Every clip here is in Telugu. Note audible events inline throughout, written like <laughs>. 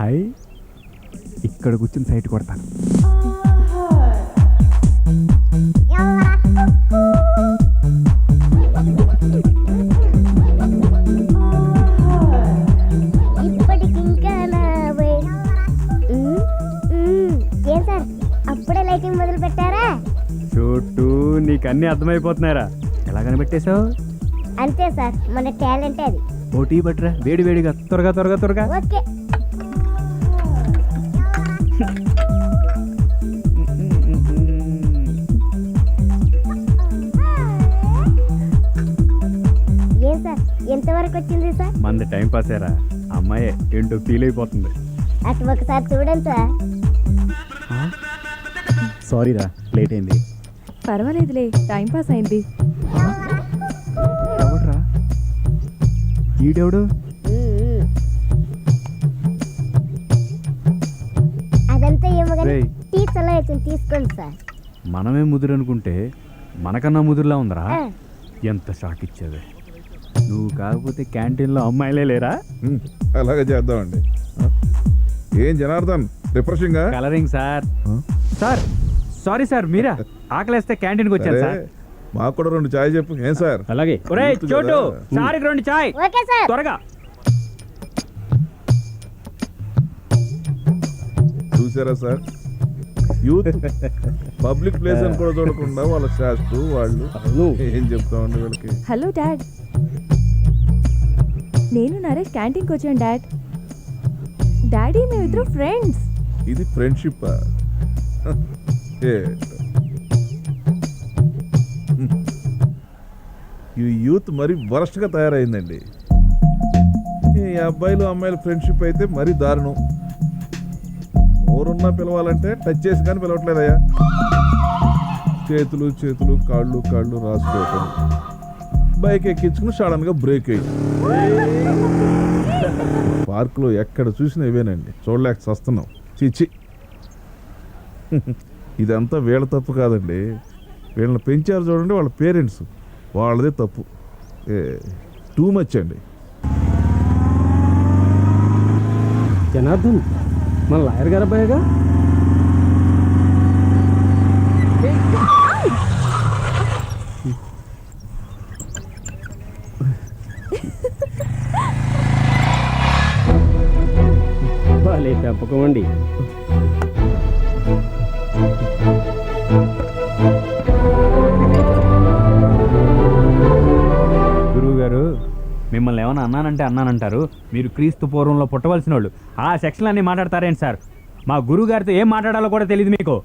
హాయ్. ఇక్కడ కూర్చుని సైట్ కొడతాను. అప్పుడే లైటింగ్ మొదలు పెట్టారా చుట్టూ నీకు అన్నీ అర్థమైపోతున్నారా ఎలా కనిపెట్టేశావు? అంతే సార్ మన టాలెంట్ అది. ఓ టీ పట్టురా వేడి వేడిగా త్వరగా త్వరగా త్వరగా. ఓకే. సార్. ఎంతవరకు వచ్చింది సార్? మంది టైం పాస్ అయ్యారా? అమ్మాయే ఏంటో ఫీల్ అయిపోతుంది. అటు ఒకసారి చూడండి సార్. సారీరా లేట్ అయింది. పర్వాలేదులే టైం పాస్ అయింది. ఎవడ్రా? ఈడెవడు. అదంతా ఏమో కానీ రేయ్. టీ తీసుకోండి సార్. మనమే ముదురు అనుకుంటే మనకన్నా ముదురులా ఉందరా? ఆ. ఎంత షాక్ ఇచ్చేది. నువ్వు కాకపోతే క్యాంటీన్లో అమ్మాయిలే లేరా? అలాగే చేద్దామండి? ఏం Janardhan refreshing? Colouring sir. Sir sorry sir మీరా? ఆకలేస్తే క్యాంటీన్కి వచ్చాను సరే సార్. మాకు కూడా రెండు చాయ్ చెప్పు. ఏం సార్? అలాగే. ఒరే గుర్తు చోటు. సారికి రెండు చాయ్. Okay sir. త్వరగా. చూసారా సార్? యూత్ పబ్లిక్ ప్లేస్ అని కూడా చూడకుండా వాళ్ళ శాస్త్రు వాళ్ళు ఏం చెప్తామండి వీళ్ళకి? హలో డాడ్ నేను నరేష్ క్యాంటీన్కి వచ్చాను డాడ్. డాడీ మేమిద్దరు ఫ్రెండ్స్. ఇది ఫ్రెండ్షిప్. ఈ యూత్ మరి వరస్ట్గా తయారైందండి. ఈ అబ్బాయిలు అమ్మాయిలు ఫ్రెండ్షిప్ అయితే మరీ దారుణం. ఎవరున్నా పిలవాలంటే టచ్ చేసి కానీ పిలవట్లేదయ్యా. చేతులు చేతులు కాళ్ళు కాళ్ళు రాసుకోవటం బైక్ ఎక్కించుకుని సడన్గా బ్రేక్ అయ్యి పార్కులో ఎక్కడ చూసినా ఇవేనండి. చూడలేక చస్తున్నాం. చిచ్చి ఇదంతా వీళ్ళ తప్పు కాదండి. వీళ్ళని పెంచారు చూడండి వాళ్ళ పేరెంట్స్. వాళ్ళదే తప్పు. టూ మచ్ అండి. జనార్దన్ మన లాయర్ గారు అబ్బాయిగా భలే పెంపకం అండి గురువు గారు మిమ్మల్ని ఏమైనా అన్నానంటే అన్నానంటారు. మీరు క్రీస్తు పూర్వంలో పుట్టవలసిన వాళ్ళు ఆ సెక్షన్ అన్ని మాట్లాడతారేంటి సార్? మా గురువు గారితో ఏం మాట్లాడాలో కూడా తెలియదు మీకు.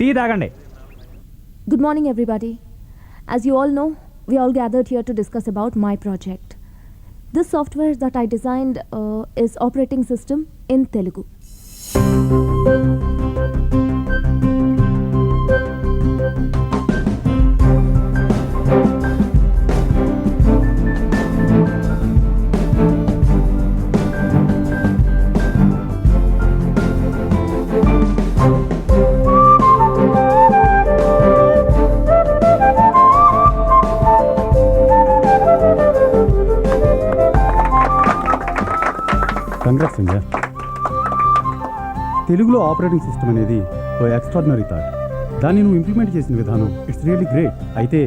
టీ తాగండి. Good morning, everybody. As you all know, we all gathered here to discuss about my project. This software that I designed uh, is operating system in Telugu. తెలుగులో ఆపరేటింగ్ సిస్టమ్ అనేది ఓ ఎక్స్ట్రాడినరీ థాట్. దాన్ని నువ్వు ఇంప్లిమెంట్ చేసిన విధానం ఇట్స్ రియల్లీ గ్రేట్. అయితే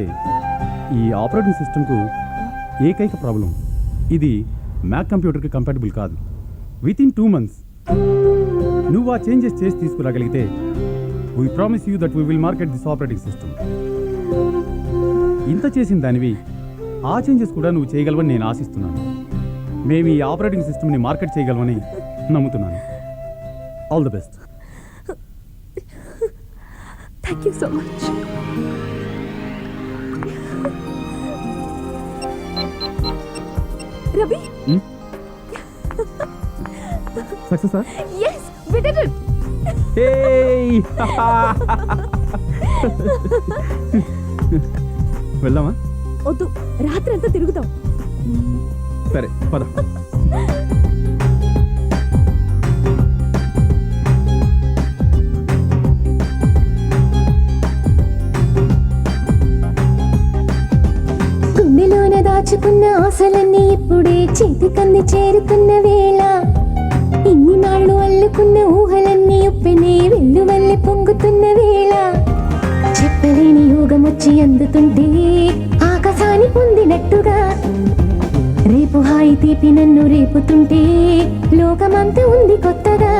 ఈ ఆపరేటింగ్ సిస్టమ్కు ఏకైక ప్రాబ్లం. ఇది మ్యాక్ కంప్యూటర్కి కంపాటబుల్ కాదు. విత్ ఇన్ టూ మంత్స్ నువ్వు ఆ చేంజెస్ చేసి తీసుకురాగలిగితే we promise you that we will market this operating system ఇంత చేసిన దానివి ఆ చేంజెస్ కూడా నువ్వు చేయగలవని నేను ఆశిస్తున్నాను. మేము ఈ ఆపరేటింగ్ సిస్టమ్ని మార్కెట్ చేయగలమని నమ్ముతున్నాను. All the best Thank you so much. Ravi, <laughs> success sir yes, we did it. <laughs> వెళ్దామా? వద్దు రాత్రి అంతా తిరుగుతాం. సరే పద. <laughs> దాచుకున్న ఆశలన్నీ ఇప్పుడే చేతికంది చేరుతున్న వేళ. ఇన్ని నాళ్ళు అల్లుకున్న ఊహలన్నీ ఉప్పెనే వెల్లువల్లి పొంగుతున్న వేళ. చెప్పలేని యోగం వచ్చి అందుతుంటే ఆకాశాన్ని పొందినట్టుగా. రేపు హాయి తీపి నన్ను రేపుతుంటే లోకమంతా ఉంది కొత్తగా.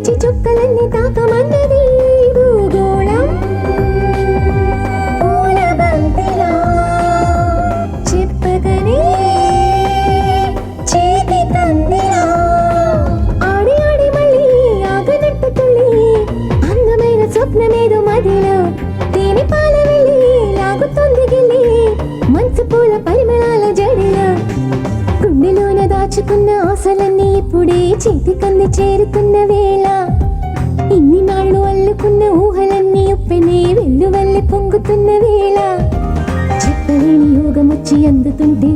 రెక్కలిచ్చి చుక్కలన్నీ తాకమన్నది భూగోళం. పూల బంతిలా చెప్పగనే చేతి తందిలా. ఆడి ఆడి మళ్ళీ ఆగనట్టు తుళ్ళి అందమైన స్వప్నమేదో మదిలో తేనె పాల వెళ్ళి లాగుతుంది గిల్లి మంచు పూల పరిమళాల జడిలో. గుండెలోన దాచుకున్న ఆశలన్నీ ఇప్పుడే చేతికంది చేరుతున్న వేళ ఇన్ని నాళ్ళు అల్లుకున్న ఊహలన్నీ ఉప్పెనే వెళ్ళి పొంగుతున్న వేళ. చెప్పలేని యోగం వచ్చి అందుతుంటే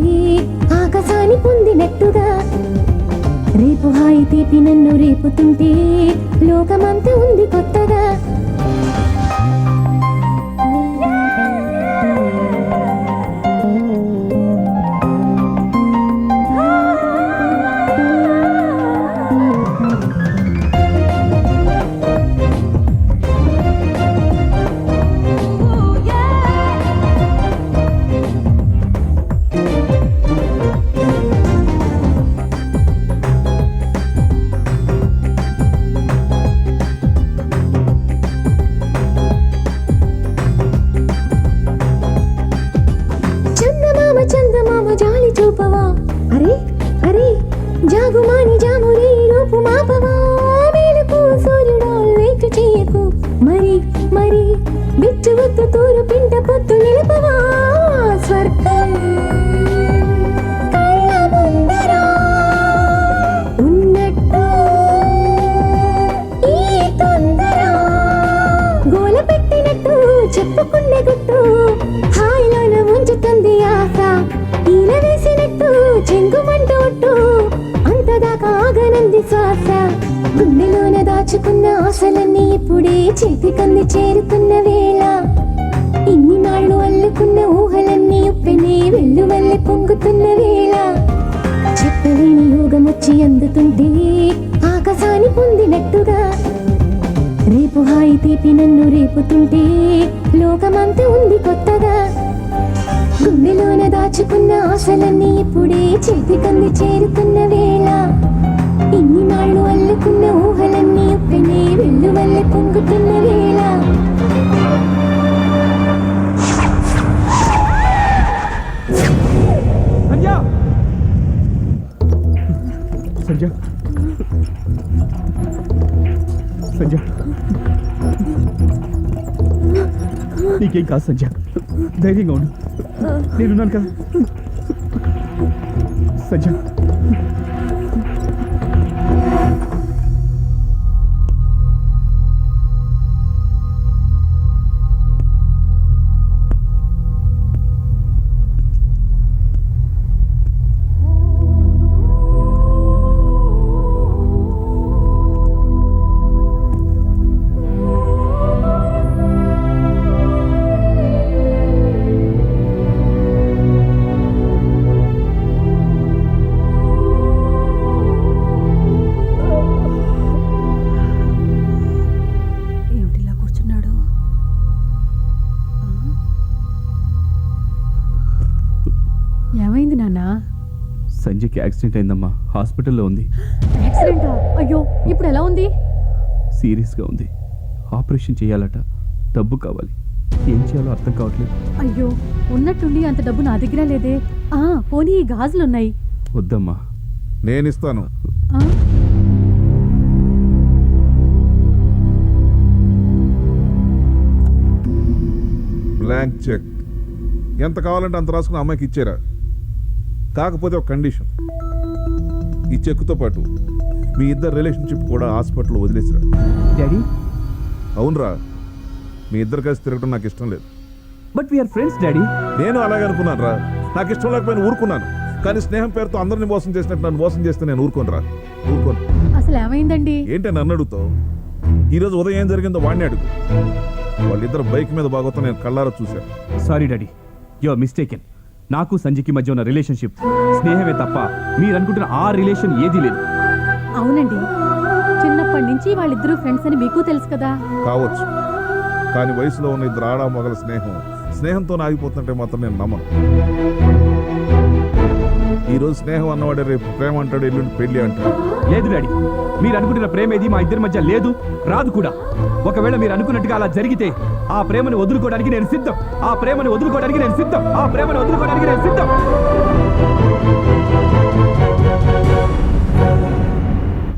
ఆకాశాన్ని పొందినట్టుగా రేపు హాయి తీపి నన్ను రేపుతుంటే లోకమంతా ఉంది కొత్తగా. బిచ్చు వత్తు తూరు పింట పొత్తు నిలపవా స్వర్గం. కళ్ళ ముందర ఉన్నట్టు ఈ తొందర. గోల పెట్టినట్టు చెప్పుకునే గుట్టు హాయిలోన ముంచుతుంది ఆశ. ఈల వేసినట్టు చెంగుమంటూ అంతదాకా ఆగనంది శ్వాస. గుండెలోన దాచుకున్న ఆశలన్నీ ఇప్పుడే చేతికంది చేరుతున్న వేళ. నాళ్ళు ఊహలన్నీ ఉప్పెనే వెల్లువల్లి పొంగుతున్న వేళ. చెప్పలేని యోగం వచ్చి అందుతుంటే ఆకాశాన్ని పొందినట్టుగా. రేపు హాయి తీపి నన్ను రేపుతుంటే లోకమంతా ఉంది కొత్తగా. గుండెలోన దాచుకున్న ఆశలన్నీ ఇప్పుడే చేతికంది చేరుతున్న వేళ. ఇన్ని నాళ్ళు అల్లుకున్న ఊహలన్నీ ఉప్పెనే వెల్లువల్లి పొంగుతున్న వేళ. సంజ నీకేం కాదు సంజ ధైర్యంగా ఉండు. నేనున్నాను కదా. సంజ యాక్సిడెంట్ అయిందమ్మా. హాస్పిటల్లో ఉంది. యాక్సిడెంటా? అయ్యో ఇప్పుడు ఎలా ఉంది? సీరియస్గా ఉంది. ఆపరేషన్ చేయాలట. డబ్బు కావాలి. ఏం చేయాలో అర్థం కావట్లేదు. అయ్యో ఉన్నట్టుండి అంత డబ్బు నా దగ్గర లేదే. ఆ పోనీ ఈ గాజులున్నాయి. వద్దమ్మా. నేను ఇస్తాను ఆ? Blank cheque. ఎంత కావాలంటే అంత రాసుకుని అమ్మాయికి ఇచ్చారా. కాకపోతే ఒక కండిషన్. ఈ చెక్తో పాటు మీ ఇద్దరు రిలేషన్షిప్ కూడా హాస్పిటల్లో వదిలేసిరా. డాడీ? అవునరా. మీ ఇద్దరు కలిసి తిరగడం నాకు ఇష్టం లేదు. But we are friends daddy. నేను అలాగే అనుకున్నాను రా నాకు ఇష్టం లేకపోయినా ఊరుకున్నాను. కానీ స్నేహం పేరుతో అందరిని మోసం చేసినట్టు నన్ను మోసం చేస్తే నేను ఊరుకోను రా ఊరుకోను. అసలు ఏమైందండి? ఏంటి నన్ను అడుగుతావు? ఈరోజు ఉదయం ఏం జరిగిందో వాడిని అడుగు. వాళ్ళిద్దరు బైక్ మీద బాగోతా నేను కళ్ళారా చూశాను. Sorry daddy. Your mistaken. నాకు సంజయ్కి మధ్య ఉన్న రిలేషన్షిప్ స్నేహమే తప్ప మీరు అనుకుంటున్న ఆ రిలేషన్ ఏదీ లేదు. అవునండి. చిన్నప్పటి నుంచి వాళ్ళిద్దరూ ఫ్రెండ్స్ అని మీకు తెలుసు కదా. కావచ్చు. కానీ వయసులో ఉన్న ఇద్దరు ఆడా మగల స్నేహం స్నేహంతో ఆగిపోతుంటే మాత్రం నేను నమ్మను. ఈ రోజు స్నేహం అన్నవాడే రేపు ప్రేమ అంటాడు ఎల్లుండి పెళ్ళి అంటాడు. లేదు డాడీ మీరు అనుకుంటున్న ప్రేమ ఏది మా ఇద్దరి మధ్య లేదు రాదు కూడా. ఒకవేళ మీరు అనుకున్నట్టుగా అలా జరిగితే ఆ ప్రేమను వదులుకోవడానికి నేను సిద్ధం. ఆ ప్రేమను వదులుకోవడానికి నేను సిద్ధం. ఆ ప్రేమను వదులుకోవడానికి నేను సిద్ధం.